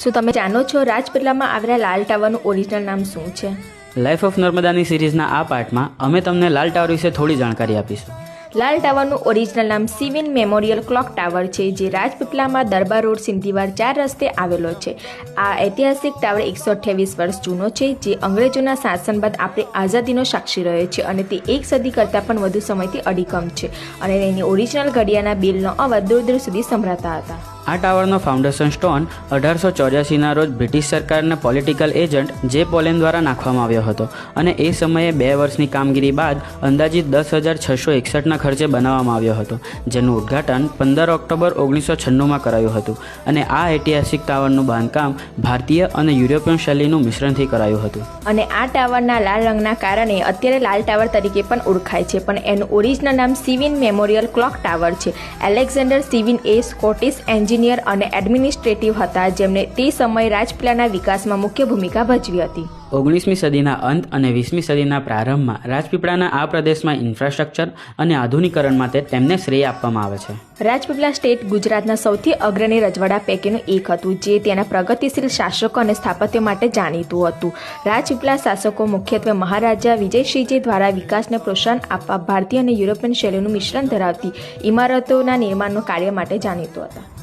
શું તમે જાણો છો રાજપીપળામાં આવેલા લાલ ટાવરનું ઓરિજિનલ નામ શું છે? લાઈફ ઓફ નર્મદાની સિરીઝના આ પાર્ટમાં અમે તમને લાલ ટાવર વિશે થોડી જાણકારી આપીશું. લાલ ટાવરનું ઓરિજિનલ નામ સિવિન મેમોરિયલ ક્લોક ટાવર છે જે રાજપીપલામાં દરબાર રોડ સિંધીવાર ચાર રસ્તે આવેલો છે. આ ઐતિહાસિક ટાવર એકસો અઠ્યાવીસ વર્ષ જૂનો છે જે અંગ્રેજોના શાસન બાદ આપણે આઝાદીનો સાક્ષી રહ્યો છે અને તે એક સદી કરતાં પણ વધુ સમયથી અડીકમ છે અને એની ઓરિજિનલ ઘડિયાળના બિલનો અવાજ દૂર દૂર સુધી સંભળાતા હતા. આ ટાવરનો ફાઉન્ડેશન સ્ટોન અઢારસો ચોર્યાસીના રોજ બ્રિટિશ સરકારના પોલિટિકલ એજન્ટ જે પોલેન દ્વારા નાખવામાં આવ્યો હતો અને એ સમયે બે વર્ષની કામગીરી બાદ અંદાજિત દસ હજાર છસો એકસઠના ખર્ચે બનાવવામાં આવ્યો હતો, જેનું ઉદ્ઘાટન પંદર ઓક્ટોબર ઓગણીસો છન્નુંમાં કરાયું હતું અને આ ઐતિહાસિક ટાવરનું બાંધકામ ભારતીય અને યુરોપિયન શૈલીનું મિશ્રણથી કરાયું હતું. અને આ ટાવરના લાલ રંગના કારણે અત્યારે લાલ ટાવર તરીકે પણ ઓળખાય છે, પણ એનું ઓરિજિનલ નામ સિવિન મેમોરિયલ ક્લોક ટાવર છે. એલેક્ઝાન્ડર સિવિન એ સ્કોટિશ એન્જિનિયર અને એડમિનિસ્ટ્રેટિવ હતા જેમણે તે સમયે રાજપીલાના વિકાસમાં મુખ્ય ભૂમિકા ભજવી હતી. ઓગણીસમી સદીના અંત અને વીસમી સદીના પ્રારંભમાં રાજપીપળાના આ પ્રદેશમાં ઇન્ફ્રાસ્ટ્રક્ચર અને આધુનિકરણ માટે તેમને શ્રેય આપવામાં આવે છે. રાજપીપળા સ્ટેટ ગુજરાતના સૌથી અગ્રણી રજવાડા પૈકીનું એક હતું જે તેના પ્રગતિશીલ શાસકો અને સ્થાપત્ય માટે જાણીતું હતું. રાજપીપળા શાસકો મુખ્યત્વે મહારાજા વિજયસિંહજી દ્વારા વિકાસને પ્રોત્સાહન આપવા ભારતીય અને યુરોપિયન શૈલીનું મિશ્રણ ધરાવતી ઇમારતોના નિર્માણનું કાર્ય માટે જાણીતું હતા.